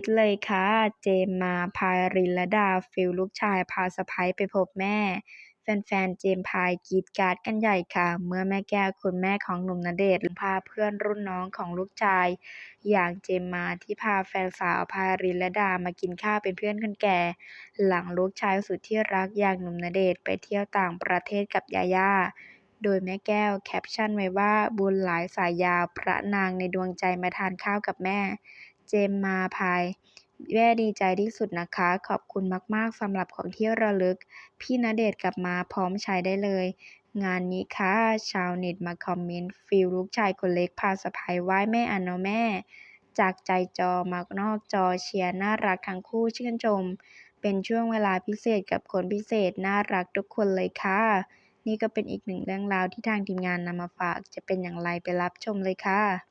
ดเลยค่ะ เจมส์มา พายรินลดาฟีลลูกชายพาสะใภ้ไปพบแม่ แฟน ๆ เจมส์พายกรี๊ดกราร์ดกันใหญ่ค่ะ เมื่อแม่แก้วคุณแม่ของหนุ่มณเดชน์พาเพื่อนรุ่นน้องของลูกชาย อย่างเจมส์มาที่พาแฟนสาวพายรินลดามากินข้าวเป็นเพื่อนคนแก่ หลังลูกชายสุดที่รักอย่างหนุ่มณเดชน์ไปเที่ยวต่างประเทศกับยาย่าโดยแม่แก้วแคปชั่นไว้ว่าบุญหลายสายยาวพระนางในดวงใจมาทานข้าวกับแม่ เจมมาพายแม่ดีใจที่สุดนะคะ ขอบคุณมากๆสำหรับของที่ระลึก พี่ณเดชน์กลับมาพร้อมใช้ได้เลย งานนี้ค่ะชาวเน็ตมาคอมเมนต์ฟีลลูกชายคนเล็กพาสะใภ้ไหว้แม่อนาะแม่ จากใจจอมานอกจอเชียร์น่ารักทั้งคู่ชื่นชม เป็นช่วงเวลาพิเศษกับคนพิเศษน่ารักทุกคนเลยค่ะ นี่ก็เป็นอีกหนึ่งเรื่องราวที่ทางทีมงานนำมาฝาก จะเป็นอย่างไรไปรับชมเลยค่ะ